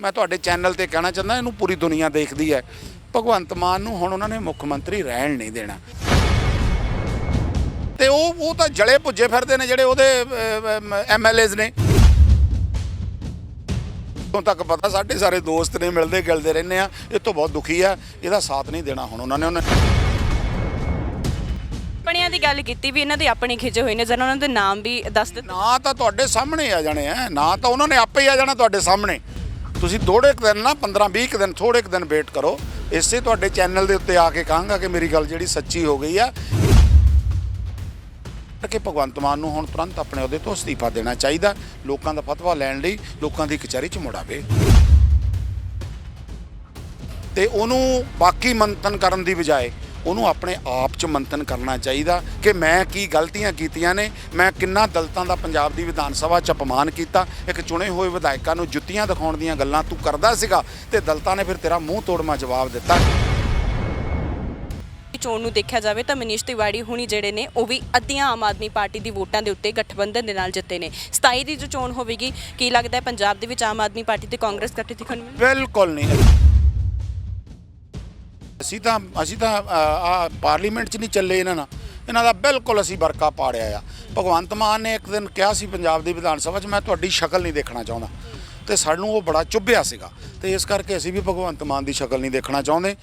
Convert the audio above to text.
ਮੈਂ ਤੁਹਾਡੇ ਚੈਨਲ ਤੇ ਕਹਿਣਾ ਚਾਹੁੰਦਾ ਇਹਨੂੰ ਪੂਰੀ ਦੁਨੀਆ ਦੇਖਦੀ ਹੈ। ਭਗਵੰਤ ਮਾਨ ਨੂੰ ਹੁਣ ਉਹਨਾਂ ਨੇ ਮੁੱਖ ਮੰਤਰੀ ਰਹਿਣ ਨਹੀਂ ਦੇਣਾ। ਤੇ ਉਹ ਉਹ ਤਾਂ ਜਲੇ ਪੁੱਜੇ ਫਿਰਦੇ ਨੇ ਜਿਹੜੇ ਉਹਦੇ ਐਮਐਲਏਜ਼ ਨੇ। ਤੋਂ ਤੱਕ ਪਤਾ ਸਾਡੇ ਸਾਰੇ ਦੋਸਤ ਨੇ ਮਿਲਦੇ ਗਿਲਦੇ ਰਹਿੰਦੇ ਆ ਇਹ ਤੋਂ ਬਹੁਤ ਦੁਖੀ ਆ ਇਹਦਾ ਸਾਥ ਨਹੀਂ ਦੇਣਾ ਹੁਣ ਉਹਨਾਂ ਨੇ ਉਹਨੇ। ਆਪਣਿਆਂ ਦੀ ਗੱਲ ਕੀਤੀ ਵੀ ਇਹਨਾਂ ਦੇ ਆਪਣੇ ਖਿੱਚੇ ਹੋਏ ਨੇ ਜਨ ਉਹਨਾਂ ਦੇ ਨਾਮ ਵੀ ਦੱਸ ਦਿੱਤੇ। ਨਾ ਤਾਂ ਤੁਹਾਡੇ ਸਾਹਮਣੇ ਆ ਜਾਣੇ ਆ ਨਾ ਤਾਂ ਉਹਨਾਂ ਨੇ ਆਪੇ ਹੀ ਆ ਜਾਣਾ ਤੁਹਾਡੇ ਸਾਹਮਣੇ। ਤੁਸੀਂ ਥੋੜੇ ਕੁ ਦਿਨ ਨਾ 15 20 ਕੁ ਦਿਨ ਥੋੜੇ ਕੁ ਦਿਨ ਵੇਟ ਕਰੋ। ਇਸੇ ਤੁਹਾਡੇ ਚੈਨਲ ਦੇ ਉੱਤੇ ਆ ਕੇ ਕਹਾਂਗਾ ਕਿ ਮੇਰੀ ਗੱਲ ਜਿਹੜੀ ਸੱਚੀ ਹੋ ਗਈ ਆ। ਕਿ ਭਗਵੰਤ ਮਾਨ ਨੂੰ ਹੁਣ ਤੁਰੰਤ ਆਪਣੇ ਅਹੁਦੇ ਤੋਂ ਅਸਤੀਫਾ ਦੇਣਾ ਚਾਹੀਦਾ, ਲੋਕਾਂ ਦਾ ਫਤਵਾ ਲੈਣ ਲਈ, ਲੋਕਾਂ ਦੀ ਕਚਹਿਰੀ 'ਚ ਮੁੜਾਵੇ ਤੇ ਉਹਨੂੰ ਬਾਕੀ ਮੰਥਨ ਕਰਨ ਦੀ ਬਜਾਏ ਉਹਨੂੰ ਆਪਣੇ ਆਪ 'ਚ ਮੰਥਨ ਕਰਨਾ ਚਾਹੀਦਾ ਕਿ ਮੈਂ ਕੀ ਗਲਤੀਆਂ ਕੀਤੀਆਂ ਨੇ ਮੈਂ ਕਿੰਨਾ ਦਲਤਾਂ ਦਾ ਪੰਜਾਬ ਦੀ ਵਿਧਾਨ ਸਭਾ 'ਚ ਅਪਮਾਨ ਕੀਤਾ ਇੱਕ ਚੁਣੇ ਹੋਏ ਵਿਧਾਇਕਾਂ ਨੂੰ ਜੁੱਤੀਆਂ ਦਿਖਾਉਣ ਦੀਆਂ ਗੱਲਾਂ ਤੂੰ ਕਰਦਾ ਸੀਗਾ ਤੇ ਦਲਤਾਂ ਨੇ ਫਿਰ ਤੇਰਾ ਮੂੰਹ ਤੋੜਮਾ ਜਵਾਬ ਦਿੱਤਾ। ਚੋਣ ਨੂੰ ਦੇਖਿਆ ਜਾਵੇ ਤਾਂ ਮਨੀਸ਼ ਤਿਵਾੜੀ ਹੁਣੀ ਜਿਹੜੇ ਨੇ ਉਹ ਵੀ ਅੱਧੀਆਂ ਆਮ ਆਦਮੀ ਪਾਰਟੀ ਦੀ ਵੋਟਾਂ ਦੇ ਉੱਤੇ ਗਠਬੰਧਨ ਦੇ ਨਾਲ ਜਿੱਤੇ ਨੇ। 27 ਦੀ ਜੋ ਚੋਣ ਹੋਵੇਗੀ ਕੀ ਲੱਗਦਾ ਹੈ ਪੰਜਾਬ ਦੇ ਵਿੱਚ ਆਮ ਆਦਮੀ ਪਾਰਟੀ ਤੇ ਕਾਂਗਰਸ ਇਕੱਠੇ ਦਿਖਣ? ਬਿਲਕੁਲ ਨਹੀਂ। ਅਸੀਂ ਤਾਂ ਅਸੀਂ ਤਾਂ ਆ ਪਾਰਲੀਮੈਂਟ 'ਚ ਨਹੀਂ ਚੱਲੇ ਇਹਨਾਂ ਨਾਲ। ਇਹਨਾਂ ਦਾ ਬਿਲਕੁਲ ਅਸੀਂ ਵਰਕਾ ਪਾੜਿਆ ਆ। ਭਗਵੰਤ ਮਾਨ ਨੇ ਇੱਕ ਦਿਨ ਕਿਹਾ ਸੀ ਪੰਜਾਬ ਦੀ ਵਿਧਾਨ ਸਭਾ 'ਚ, ਮੈਂ ਤੁਹਾਡੀ ਸ਼ਕਲ ਨਹੀਂ ਦੇਖਣਾ ਚਾਹੁੰਦਾ। ਤੇ ਸਾਨੂੰ ਉਹ ਬੜਾ ਚੁੱਭਿਆ ਸੀਗਾ। ਤੇ ਇਸ ਕਰਕੇ ਅਸੀਂ ਵੀ ਭਗਵੰਤ ਮਾਨ ਦੀ ਸ਼ਕਲ ਨਹੀਂ ਦੇਖਣਾ ਚਾਹੁੰਦੇ।